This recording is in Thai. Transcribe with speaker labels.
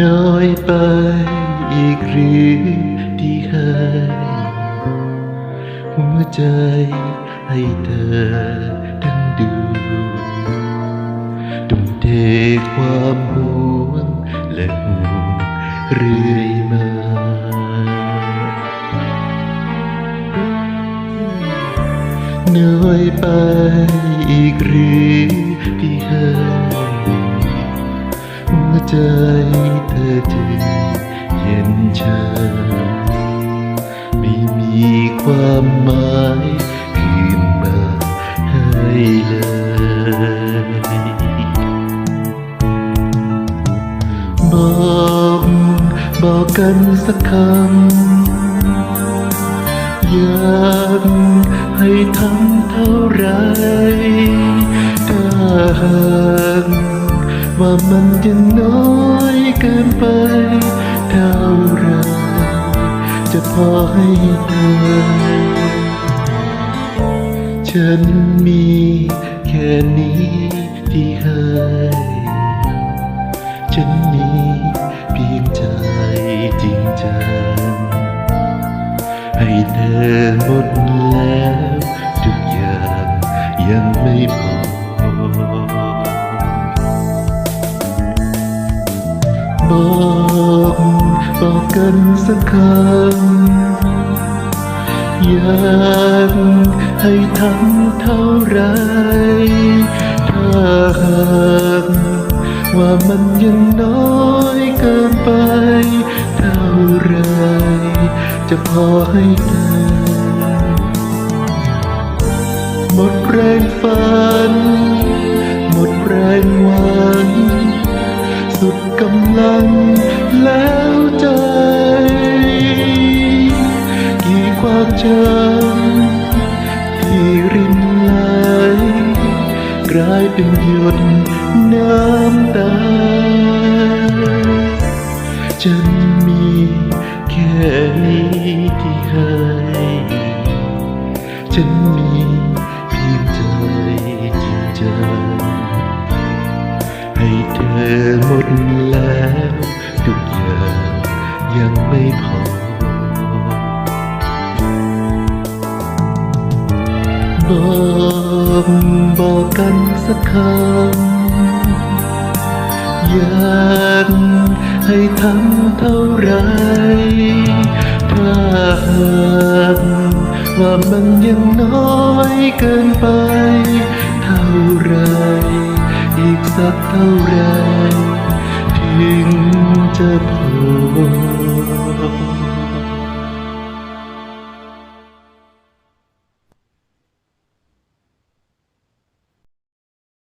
Speaker 1: น้อยไปอีกหรือที่ให้หัวใจให้เธอดันดูดุมเทความห่วงและห่วงเรื่อยมาเหน้อยไปอีกหรือที่ให้ หัวใจเธอจึงเย็นชาไม่มีความหมายคืนมาให้เลยบอกบอกกันสักคำอยากให้ทำเท่าไรถ้าหาก ว่ามันยังน้อยเกินไปเท่าไรจะพอให้เธอฉันมีแค่นี้ที่ให้ฉันมีเพียงใจจริงจังให้เธอหมดแล้วทุกอย่างยังไม่พอ บอกบอกกันสักคำอยากให้ทำเท่าไร ถ้าหากว่ามันยังน้อยเกินไป เท่าไร จะพอให้เธอหมดแรงฝัน กำลังแล้วใจ กี่ความจำที่รินไหลกลายเป็นหยดน้ำตา ฉันมีแค่นี้ที่ให้ฉันมีเพียงใจจริงใจให้เธอหมด ยังไม่พอ บอกบอกกันสักคำอยากให้ทำเท่าไร ถ้าหากว่ามันยังน้อยเกินไป เท่าไร อีกสักเท่าไร